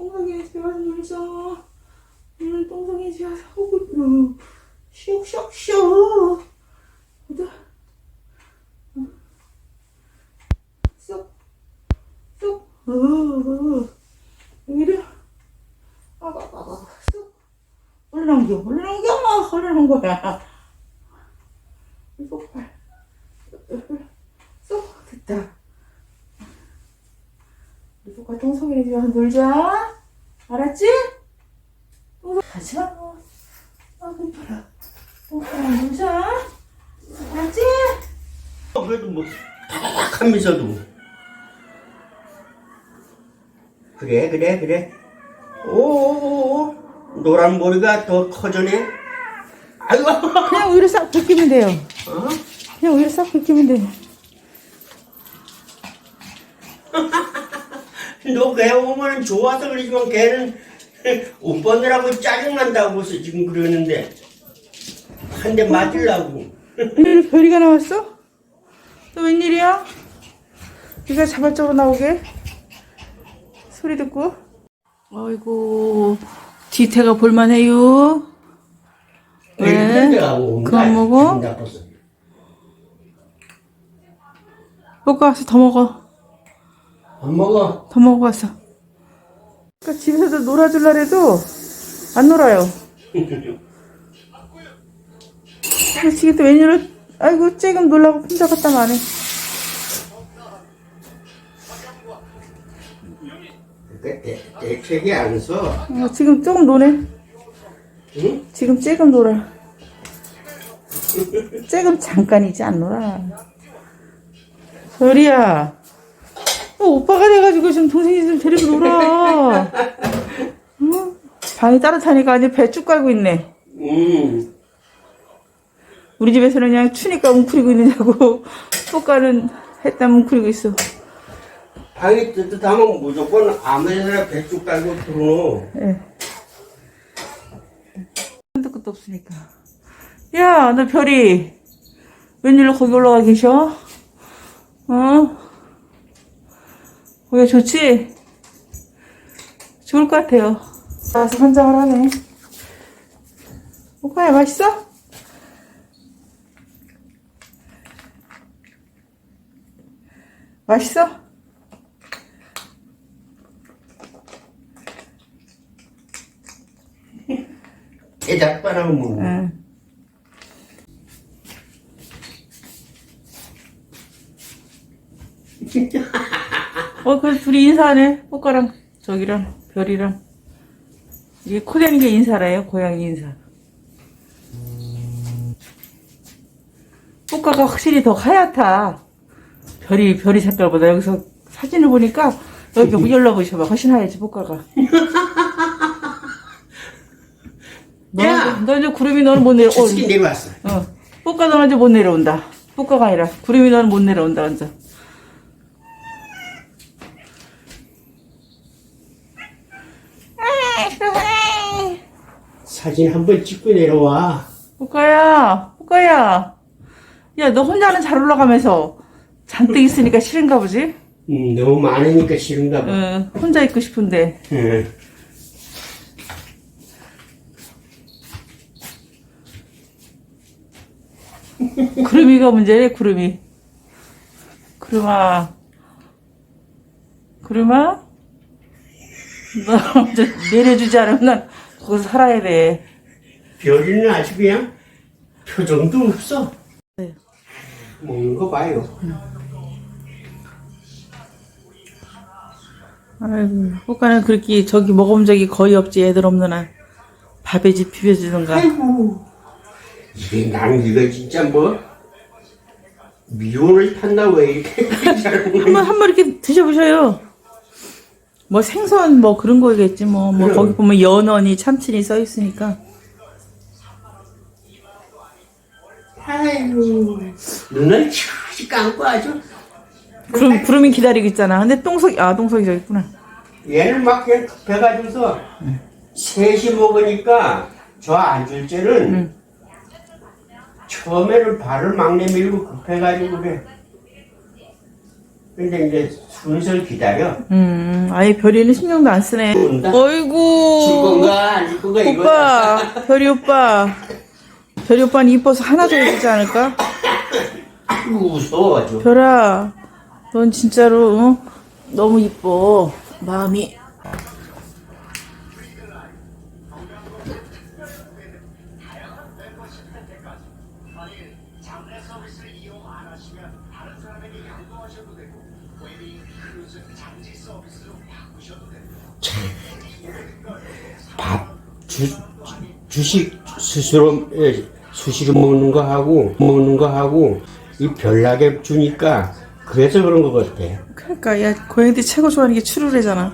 똥성이 집에 가서 놀자. 오늘 똥성이 집에 가서 하고 있노. 슉슉슉. 쏙. 쏙. 여기를. 아가, 아가, 아가. 쏙. 올라넘겨, 올라넘겨. 올라넘은 거야. 쏙. 쏙. 됐다. 누가 똥성이네 집에 가서 놀자. 알았지? 똥성 가지 마. 아, 급하라. 똥성이랑 놀자. 알았지? 그래도 뭐 하면서도 그래 그래 그래 오 노란 머리가 더 커져네 아이고 그냥 우유를 싹 벗기면 돼요. 어? 그냥 우유를 싹 벗기면 돼요. 너걔 오면 좋아서 그러지만 걔는 옷 벗느라고 짜증난다고 해서 지금 그러는데 한 대 맞으려고 웬일로 별이가 나왔어? 또 웬일이야? 네가 자발적으로 나오게? 소리 듣고? 아이고 뒤태가 볼만해요 왜? 그만 먹어? 먹고 와서 더 먹어 안 먹어. 더 먹고 왔어. 그러니까 집에서도 놀아줄라 해도 안 놀아요. 근데 지금 또 웬일로 아이고 쬐금 놀라고 혼자 갔다 마네. 그 대, 대책이 안서 어, 지금 조금 노네. 응? 지금 쬐금 놀아. 쬐금 잠깐이지 안 놀아. 별이야 어, 오빠가 돼가지고 지금 동생이 좀 데리고 놀아 응? 방이 따뜻하니까 아주 배쭉 깔고 있네 음. 우리 집에서는 그냥 추니까 웅크리고 있느냐고 뽀까는 했다 웅크리고 있어 방이 뜨뜻하면 무조건 아무 데나 배쭉 깔고 들어놓어 예. 한도 끝도 없으니까. 야, 너 별이 웬일로 거기 올라가 계셔? 어? 거기 좋지? 좋을 것 같아요. 나와서 환장을 하네. 오빠야, 맛있어? 맛있어? 대작 빨아먹는 거 응. 어, 그 둘이 인사하네. 꽃가랑 저기랑 별이랑. 이게 코대는 게 인사래요. 고양이 인사. 꽃가가 확실히 더 하얗다. 별이, 별이 색깔보다 여기서 사진을 보니까 여기 열러보셔봐. 훨씬 하얗지, 꽃가가. 야! 너, 너 이제 구름이 너는 못 내려. 어, 치킨 내려왔어 어. 뽀까 너는 이제 못 내려온다. 뽀까가 아니라 구름이 너는 못 내려온다 완전. 사진 한 번 찍고 내려와 뽀까야, 뽀까야. 야, 너 혼자는 잘 올라가면서 잔뜩 있으니까 싫은가 보지? 음, 너무 많으니까 싫은가 봐 응, 혼자 있고 싶은데. 응. 구름이가 문제래, 구름이. 구름아. 구름아? 너 내려주지 않으면 난 거기서 살아야 돼. 별이는 아주 그냥 표정도 없어 네. 먹는 거 봐요 아이고, 호가는 그렇게 저기 먹어본 적이 거의 없지, 애들 없는 한. 밥에 집 비벼주던가. 아이고 이게 난 이거 진짜 뭐 미혼을 탔나 왜 이렇게 잘한 먹는 번, 한번 이렇게 드셔보셔요. 뭐 생선 뭐 그런 거겠지, 뭐. 뭐 그럼. 거기 보면 연어니 참치니 써 있으니까. 아이고 눈을 치우지 감고 아주 구름, 구름이 기다리고 있잖아. 근데 똥석이, 아, 똥석이 저기 있구나. 얘는 막 그냥 급해가지고서 셋이 먹으니까 저 앉을 때는 응. 처음에는 발을 막 내밀고 급해가지고 그래 근데 이제 순서를 기다려. 음, 아예 별이는 신경도 안 쓰네. 온다. 어이구. 줄 건가 안줄 건가 이거. 오빠, 별이 오빠. 별이 오빠는 이뻐서 하나 더 해주지 않을까? 무서워 아주. 별아, 넌 진짜로 어? 너무 이뻐. 마음이. 밥 주, 주식 스스로 예, 수시로 먹는 거 하고 먹는 거 하고 이 별나게 주니까 그래서 그런 것 같아. 그러니까 야 고양이들이 최고 좋아하는 게 추루래잖아.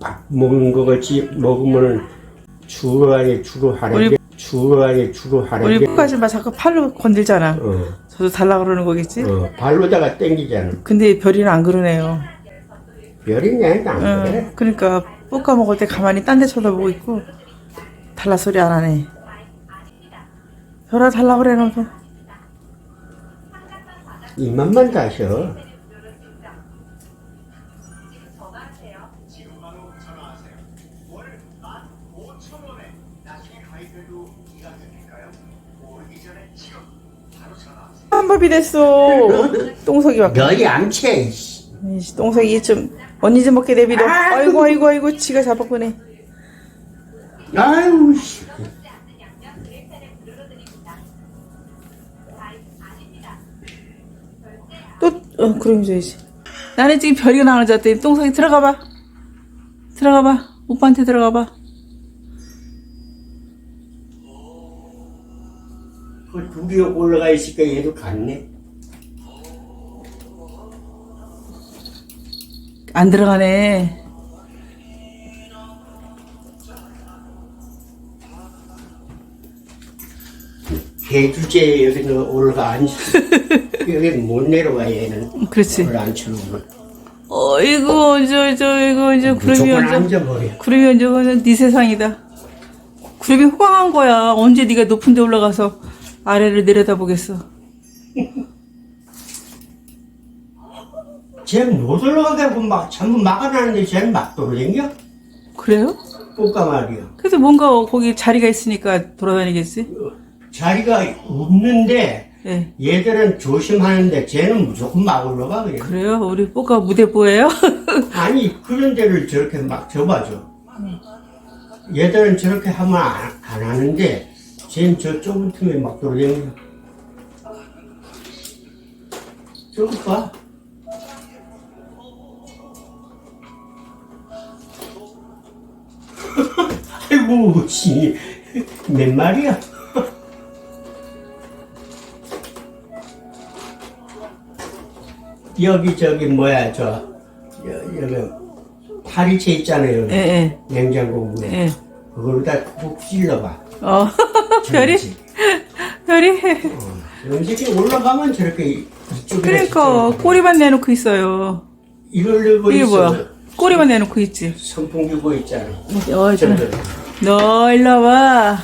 밥 먹는 거 같이 먹으면 주로 아니 주로 우리- 하는데 주로 아니 주로 우리 하는데 끝까지 막 자꾸 팔로 건들잖아. 어, 저도 달라 그러는 거겠지? 어, 발로다가 땡기잖아. 근데 별이는 안 그러네요. 별이냐 안 응, 그래? 그러니까 볶아 먹을 때 가만히 딴 데 쳐다보고 있고 달라 소리 안 하네. 별아 달라 그래 너도. 입맛만 다셔. 한 법이 됐어. 똥석이 막. 너희 암체. 이씨. 이씨, 똥석이 좀 언니 좀 먹게 내비둬. 아이고 아이고 아이고 지가 잡았구네. 아유 씨. 또 어, 그럼 줘야지. 나는 지금 별이가 나오는 줄 알았더니 똥석이 들어가 봐. 들어가 봐. 오빠한테 들어가 봐. 그 둘이 올라가 있으니까 얘도 갔네. 안 들어가네. 개 주제에 여기는 올라가 앉아. 여기 못 내려와 얘는. 그렇지. 올라 앉혀놓으면. 어이구 저 저 이거 이제 구름이 무조건 앉아버려. 구름이 완전 네 세상이다. 구름이 호강한 거야. 언제 네가 높은 데 올라가서 아래를 내려다보겠어. 쟤는 못 올라가게 하고 막 전부 막아놨는데 쟤는 막 돌아다녀? 그래요? 꽃가 말이야. 그래도 뭔가 거기 자리가 있으니까 돌아다니겠지. 자리가 없는데 예. 얘들은 조심하는데 쟤는 무조건 막 올라가 그냥. 그래요? 우리 뽀가 무대뽀예요? 아니 그런 데를 저렇게 막 접어줘. 얘들은 저렇게 하면 안, 안 하는데 쟤는 저 좁은 틈에 막 돌아다녀. 저거 봐. 아이고 씨, 몇 마리야? 여기 저기 뭐야 저 여, 여기 파리채 있잖아요. 예, 예, 냉장고 위에 예. 그걸로 다푹 찔러봐. 어, 별이, 별이. 음식이 올라가면 저렇게 이쪽에 그러니까 꼬리만 내놓고 있어요. 이러려고 이게 있어. 뭐야? 꼬리만 내놓고 있지. 선풍기 보 있잖아. 어, 저, 저들. 너 일로 와봐.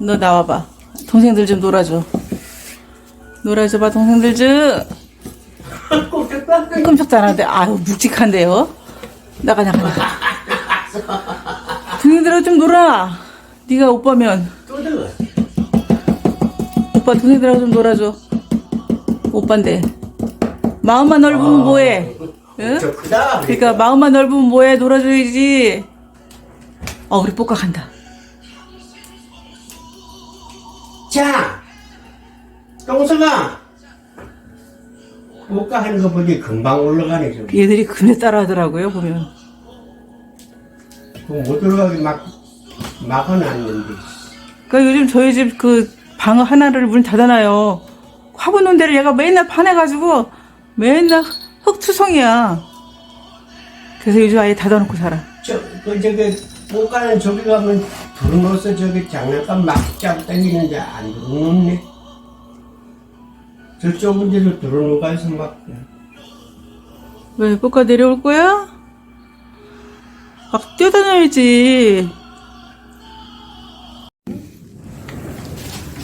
너 나와봐. 동생들 좀 놀아줘. 놀아줘봐, 동생들 좀. 꼴짝다. 끔찍도 안 하는데, 아유, 묵직한데요? 나가, 나가, 나가. 동생들하고 좀 놀아. 네가 오빠면. 또 들어. 오빠 동생들하고 좀 놀아줘. 오빠인데. 마음만 넓으면 뭐해? 응? 저 크다. 그러니까 마음만 넓으면 뭐해? 놀아줘야지. 어, 우리 뽀까 간다. 자, 똥성아. 못가 하는 거 보니 금방 올라가네 저기. 얘들이 그네 따라 하더라고요, 보면. 그못 들어가게 막 막아놨는데. 그러니까 요즘 저희 집 그 방 하나를 문 닫아놔요. 화분 데를 얘가 맨날 파내가지고 맨날 흙투성이야. 그래서 요즘 아예 닫아놓고 살아. 저, 그, 저기, 못 가는 저기 가면 들어놓아서 저기 장난감 막 잡고 당기는데 안 들어놓네. 저 좁은 데로 들어놓아서 막. 왜, 뽀까 내려올 거야? 막 뛰어다녀야지.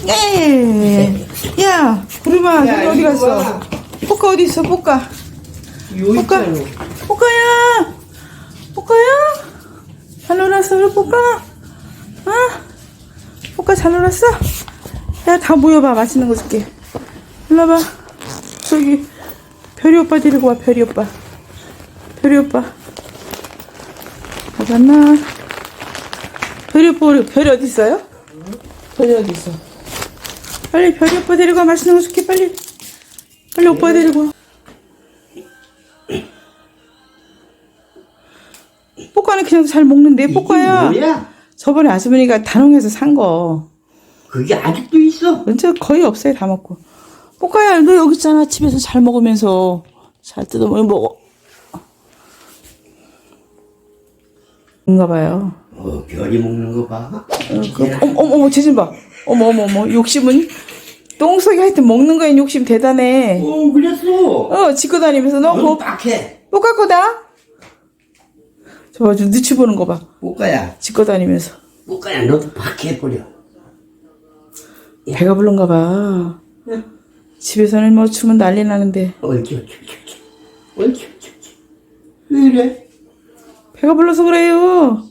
예. 야, 구름아 야, 어디 이거 갔어? 봐. 뽀까 어디 있어 뽀까 요 뽀까 있잖아. 뽀까야 뽀까야 잘 놀았어 우리 뽀까 어? 뽀까 잘 놀았어? 야 다 모여봐 맛있는 거 줄게 일로 와봐 저기 별이 오빠 데리고 와 별이 오빠 별이 오빠 어디 갔나 별이 오빠 우리 별이 어디 있어요? 별이 어디 있어? 빨리 별이 오빠 데리고 와. 맛있는 거 줄게 빨리. 빨리 오빠 데리고 와. 뽀까는 그냥 잘 먹는데 이게 뽀까야. 뭐야? 저번에 아주머니가 단홍에서 산 거. 그게 아직도 있어. 언제 거의 없어요 다 먹고. 뽀까야 너 여기 있잖아. 집에서 잘 먹으면서. 잘 뜯어 먹어 먹어. 뭔가 봐요. 어, 별이 먹는 거 봐. 그, 어머 어머 어머 쟤좀 봐 어머 어머 어머 욕심은 똥속에 하여튼 먹는 거엔 욕심 대단해 어, 그랬어. 어 짚고 다니면서 너 너무 그거 빡해. 뽀까 거다 저봐 좀 눈치 보는 거봐 뽀까야, 짚고 다니면서 뽀까야, 너도 빡해 버려. 배가 부른가 봐 집에서는 뭐 주면 난리 나는데 옳지, 옳지, 옳지. 옳지, 옳지. 왜 이래? 배가 불러서 그래요